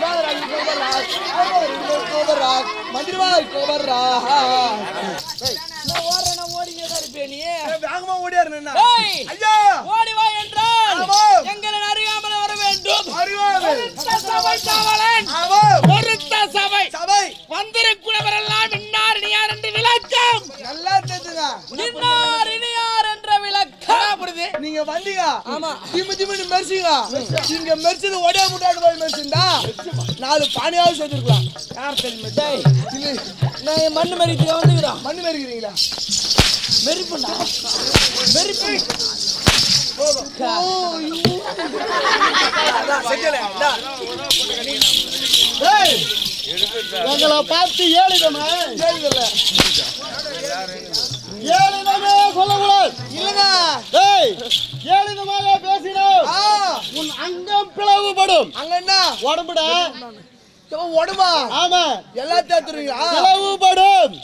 நாகராஜ் கோபராஜ் கோபராஜ் மந்திரவாய் கோபராஜ் நான் ஓடுறேன், தான் இருப்பேன் நீ. வேகமா ஓடியாரு நின்னா ஐயா ஓடி வா என்றால் எங்களை அறியாமல் வர வேண்டும் சபை காவலன் பொருத்த சபை சபை வந்திருக்கிறவரெல்லாம் இன்னார் இனியார் என்று விளக்கம் நல்லா தெரிஞ்சுங்க இன்னார் இனியார் என்ற விளக்கம் புரியுது நீங்க வந்தீங்க. ஆமா. திமு திமுன்னு மெரிச்சிங்க. நீங்க மெரிச்சது ஒடே முட்டாடு போய் மெரிச்சிருந்தா நாலு பானையாவது சேர்த்துருக்கலாம். யார் தெரியுமா? டேய், இல்லை நான் என் மண்ணு மறித்துக்க வந்துக்கிறோம் மண்ணு மெரிக்கிறீங்களா? மெரிப்புண்டா மெரிப்பு. ஓ ஐயோ. ஏய், எங்களை பார்த்து ஏழுதமே கேளுங்கல்ல. ஏழுதமே சொல்லக்கூடாது? இல்லைங்க. ஏய் ஏழுதமாக பேசினோம்? ஆ, உன் அங்கம் பிளவுபடும். அங்க என்ன? உடம்புட. உடம்பா? ஆமா. எல்லாத்தையும் எடுத்துருவீங்களா பிளவுபடும்.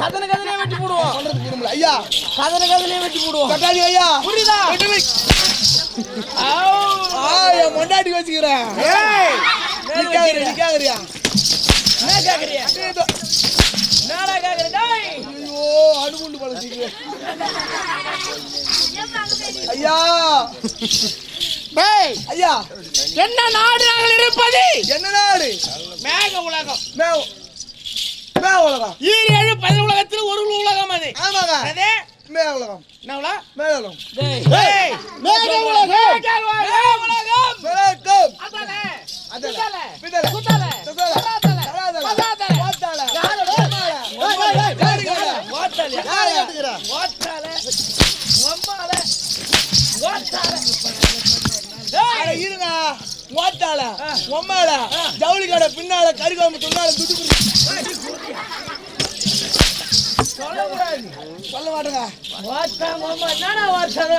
கதனை கதனையே வெட்டி போடுவோம். விரும்பல. ஐயா. கதனை கதனையே வெட்டி போடுவோம். தக்காளி ஐயா. புரியுதா? மொண்டாட்டி வச்சுக்கிறேன். என்ன கேக்குறிய? என்னடா கேக்குற டேய் ஐயோ அணுகுண்டு பழச்சிக்கிறேன் ஐயா. டேய் ஐயா. என்ன நாடு நாங்கள் இருப்பது? என்ன நாடு? மேக உலகம். மேவ மேவ உலகம். ஈர் ஏழு பதி உலகத்தில் ஒரு உலகம் அது. ஆமாங்க. அதே மேவ உலகம். என்ன உலகம்? மேவ உலகம். டேய். யாரை கேட்டுக்கிற? ஓட்டல ஒம்மால ஓட்டல இருங்க வாத்தால உம்மால ஜவுளி கடை பின்னால கறிகாம துண்ணால துட்டு சொல்ல மாட்டேங்க. ஓட்டல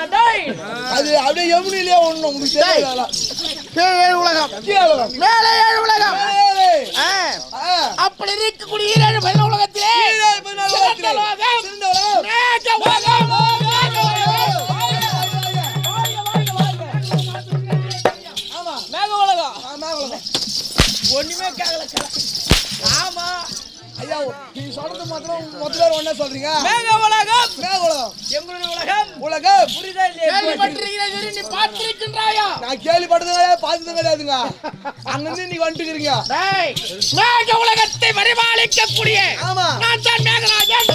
அது அப்படியே யமுனிலே ஒண்ணு உங்களுக்கு உலகம். மேலே உலகம். அப்படி இருக்கக்கூடிய ஈரேழு பதி உலகத்திலே சிறந்த. உலகம். சிறந்த உலகம். மேக உலகம் ஐயா நீங்க சொல்றது மாத்திரம் மொத்த பேர் ஒண்ணா சொல்றீங்க. மேக உலகம். மேக உலகம். எங்களுடைய உலகம். உலகம். புரியுதா இல்லையா. கேள்விப்பட்டிருக்கிறது நீ பார்த்திருக்கின்றாயா? நான் கேள்விப்பட்டது கிடையாது பார்த்ததும் கிடையாதுங்க. அங்கிருந்து நீ வந்துட்டுக்கிறீங்க டேய் மேக உலகத்தை பரிபாலிக்கக்கூடிய ஆமா. நான் தான் மேகராஜன்.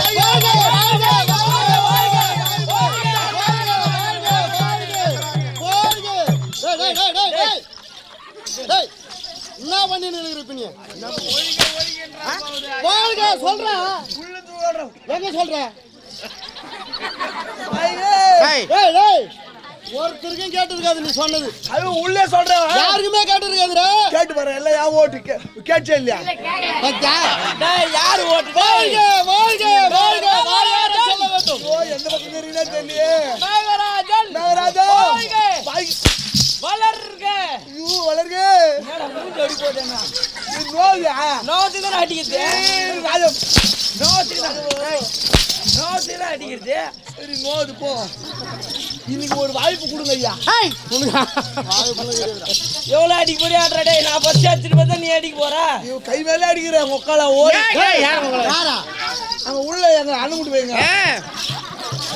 என்ன பண்ணி நினைக்கிறீங்க? நீ? வாழ்க சொல்றேன். எங்க சொல்ற? ஐயே. டேய் டேய் ஒருத்தருக்கும் கேட்டிருக்காது நீ சொன்னது. அது உள்ளே சொல்றேன் யாருக்குமே கேட்டிருக்காதுடா. கேட்டு பாரு எல்லாம் யா ஓட்டு கே- கேட்டுச்சா இல்லையா? யார் ஓட்டு? வாழ்க வாழ்க வாழ்க வாழ்க. சொல்ல வேண்டும் ஓ எந்த பக்கம் தெரியுதா தெரியலையே. மேகராஜன் நாகராஜா அடி போட்டேன்னா இது நோயா நோத்துக்கு தான் அடிக்கிறது ராஜம் நோத்துக்கு தான் நோத்துக்கு தான் அடிக்கிறது சரி நோது போ இன்னைக்கு ஒரு வாய்ப்பு கொடுங்க ஐயா எவ்வளவு அடிக்க போறியா டேய் நான் ஃபர்ஸ்ட் அடிச்சிட்டு பார்த்தா நீ அடிக்க போற ஐயோ கை மேல அடிக்கிற உக்கால ஓடி அங்க உள்ள எங்க அணுகுட்டு போய்ங்க